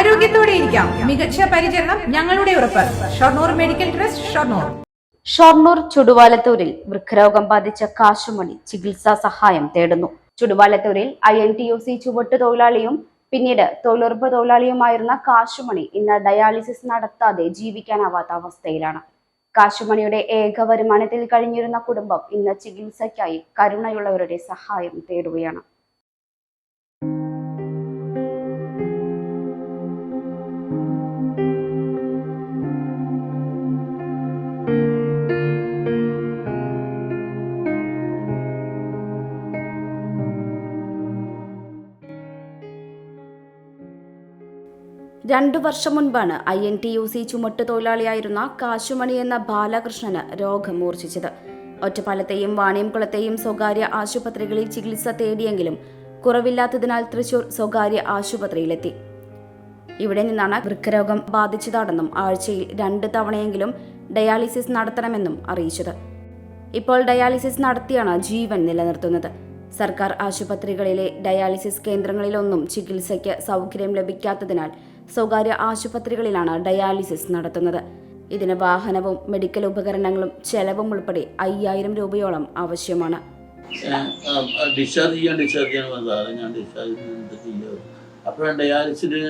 ആരോഗ്യത്തോടെ ഇരിക്കാം. മികച്ച പരിചരണം ഞങ്ങളുടെ ഉറപ്പ്. Shoranur medical trust Shoranur. Shoranur ചുടുവാലത്തൂരിൽ വൃക്കരോഗം ബാധിച്ച കാശുമണി ചികിത്സാ സഹായം തേടുന്നു. ചുടുവാലത്തൂരിൽ I N T U C ചുവട്ട് തൊഴിലാളിയും പിന്നീട് തൊഴിലുറപ്പ് തൊഴിലാളിയുമായിരുന്ന കാശുമണി ഇന്ന് ഡയാലിസിസ് നടത്താതെ ജീവിക്കാനാവാത്ത അവസ്ഥയിലാണ്. കാശുമണിയുടെ ഏക വരുമാനത്തിൽ കഴിഞ്ഞിരുന്ന കുടുംബം ഇന്ന് ചികിത്സയ്ക്കായി കരുണയുള്ളവരുടെ സഹായം തേടുകയാണ്. രണ്ടു വർഷം മുൻപാണ് I N T U C ചുമട്ട് തൊഴിലാളിയായിരുന്ന കാശുമണി എന്ന ബാലകൃഷ്ണന് രോഗം മൂർച്ഛിച്ചത്. ഒറ്റപ്പാലത്തെയും വാണിയംകുളത്തെയും സ്വകാര്യ ആശുപത്രികളിൽ ചികിത്സ തേടിയെങ്കിലും കുറവില്ലാത്തതിനാൽ തൃശൂർ സ്വകാര്യ ആശുപത്രിയിലെത്തി. ഇവിടെ നിന്നാണ് വൃക്കരോഗം ബാധിച്ചതാണെന്നും ആഴ്ചയിൽ രണ്ട് തവണയെങ്കിലും ഡയാലിസിസ് നടത്തണമെന്നും അറിയിച്ചത്. ഇപ്പോൾ ഡയാലിസിസ് നടത്തിയാണ് ജീവൻ നിലനിർത്തുന്നത്. സർക്കാർ ആശുപത്രികളിലെ ഡയാലിസിസ് കേന്ദ്രങ്ങളിലൊന്നും ചികിത്സയ്ക്ക് സൗകര്യം ലഭിക്കാത്തതിനാൽ സ്വകാര്യ ആശുപത്രികളിലാണ് ഡയാലിസിസ് നടത്തുന്നത്. ഇതിന് വാഹനവും മെഡിക്കൽ ഉപകരണങ്ങളും ചെലവും ഉൾപ്പെടെ അയ്യായിരം രൂപയോളം ആവശ്യമാണ്. ഡിസ്ചാർജ് ചെയ്യാൻ ഡിസ്ചാർജ് വന്നത് സാറേ ഞാൻ ഡിസ്ചാർജ് എന്ത് ചെയ്യുക അപ്പോഴും ഡയാലിസിന്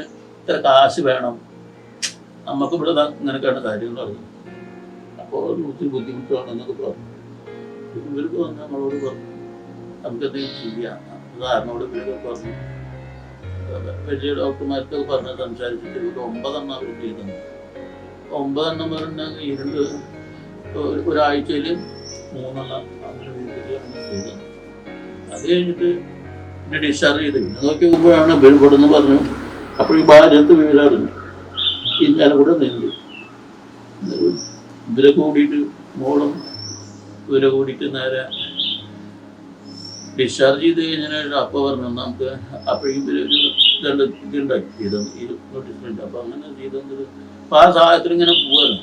ഇത്ര കാശ് വേണം. നമുക്ക് ഇവിടെ നിനക്കാണ് കാര്യം പറഞ്ഞു അപ്പോൾ ഒത്തിരി ബുദ്ധിമുട്ടാണ് എന്നൊക്കെ പറഞ്ഞു. ഇവർക്ക് വന്ന് നമ്മളോട് പറഞ്ഞു നമുക്ക് എന്തെങ്കിലും ചെയ്യാം സാറിനോട് ഇവരൊക്കെ പറഞ്ഞു. വലിയ ഡോക്ടർമാർക്ക് പറഞ്ഞ് സംസാരിച്ചിട്ട് ഇവർക്ക് ഒമ്പതെണ്ണം അവർ ചെയ്തത് ഒമ്പതെണ്ണം പറഞ്ഞാൽ ഈ രണ്ട് ഒരു- ഒരാഴ്ചയിൽ മൂന്നെണ്ണം അത് കഴിഞ്ഞിട്ട് പിന്നെ ഡിസ്ചാർജ് ചെയ്ത്. പിന്നെ നോക്കി മുമ്പോഴാണ് ഇവിടുന്ന് പറഞ്ഞു അപ്പോൾ ഈ ഭാര്യത്ത് വീഴാറുണ്ട് ഇന്നലെ കൂടെ നീന്തി ഇവരെ കൂടിയിട്ട് മോളും ഇവരെ കൂടിയിട്ട് നേരെ ഡിസ്ചാർജ് ചെയ്ത് കഴിഞ്ഞാൽ അപ്പോൾ പറഞ്ഞു നമുക്ക് അപ്പോഴേക്കും ഒരു രണ്ട് ഇതുണ്ടാക്കി ചെയ്തത് ഈ നോട്ടീസ്മെന്റ് അപ്പോൾ അങ്ങനെ ചെയ്തത് അപ്പോൾ ആ സഹായത്തിൽ ഇങ്ങനെ പോവാണ്.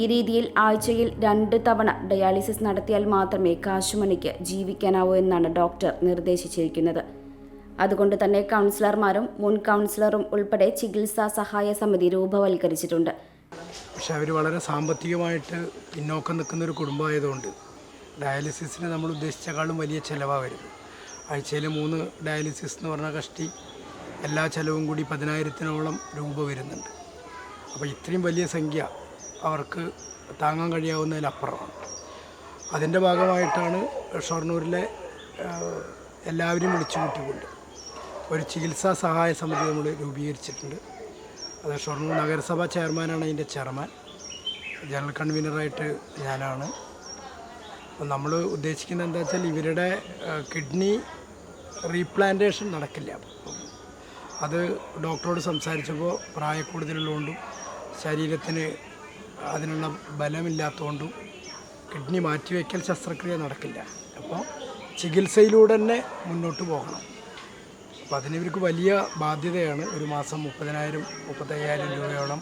ഈ രീതിയിൽ ആഴ്ചയിൽ രണ്ട് തവണ ഡയാലിസിസ് നടത്തിയാൽ മാത്രമേ കാശുമണിക്ക് ജീവിക്കാനാവൂ എന്നാണ് ഡോക്ടർ നിർദ്ദേശിച്ചിരിക്കുന്നത്. അതുകൊണ്ട് തന്നെ കൗൺസിലർമാരും മുൻ കൗൺസിലറും ഉൾപ്പെടെ ചികിത്സാ സഹായ സമിതി രൂപവൽക്കരിച്ചിട്ടുണ്ട്. പക്ഷെ അവർ വളരെ സാമ്പത്തികമായിട്ട് പിന്നോക്കം നിൽക്കുന്ന ഒരു കുടുംബമായതുകൊണ്ട് ഡയാലിസിസിന് നമ്മൾ ഉദ്ദേശിച്ചേക്കാളും വലിയ ചിലവാണ് വരുന്നത്. ആഴ്ചയിൽ മൂന്ന് ഡയാലിസിസ് എന്ന് പറഞ്ഞ കഷ്ടി എല്ലാ ചിലവും കൂടി പതിനായിരത്തിനോളം രൂപ വരുന്നുണ്ട്. അപ്പോൾ ഇത്രയും വലിയ സംഖ്യ അവർക്ക് താങ്ങാൻ കഴിയാവുന്നതിലപ്പുറമാണ്. അതിന്റെ ഭാഗമായിട്ടാണ് ഷൊർണൂരിലെ എല്ലാവരും വിളിച്ചു കൂട്ടിക്കൊണ്ട് ഒരു ചികിത്സാ സഹായ സമിതി നമ്മൾ രൂപീകരിച്ചിട്ടുണ്ട്. അത് ഷൊർണൂർ നഗരസഭാ ചെയർമാനാണ് അതിന്റെ ചെയർമാൻ. ജനറൽ കൺവീനറായിട്ട് ഞാനാണ്. അപ്പം നമ്മൾ ഉദ്ദേശിക്കുന്നത് എന്താ വെച്ചാൽ ഇവരുടെ കിഡ്നി റീപ്ലാന്റേഷൻ നടക്കില്ല. അത് ഡോക്ടറോട് സംസാരിച്ചപ്പോൾ പ്രായക്കൂടുതലുള്ളതുകൊണ്ടും ശരീരത്തിന് അതിനുള്ള ബലമില്ലാത്തതുകൊണ്ടും കിഡ്നി മാറ്റിവെക്കൽ ശസ്ത്രക്രിയ നടക്കില്ല. അപ്പോൾ ചികിത്സയിലൂടെ തന്നെ മുന്നോട്ട് പോകണം. അപ്പോൾ അതിന് ഇവർക്ക് വലിയ ബാധ്യതയാണ് ഒരു മാസം മുപ്പതിനായിരം മുപ്പത്തയ്യായിരം രൂപയോളം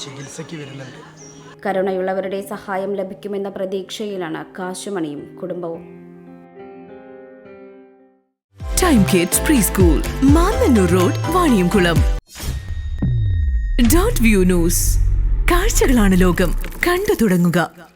ചികിത്സയ്ക്ക് വരുന്നുണ്ട്. കരുണയുള്ളവരുടെ സഹായം ലഭിക്കുമെന്ന പ്രതീക്ഷയിലാണ് കാശുമണിയും കുടുംബവും. Time kids pre school Mannannur road Vaniyamkulam dot view news കാഴ്ചകളാണ് ലോകം. കണ്ടു തുടങ്ങുക.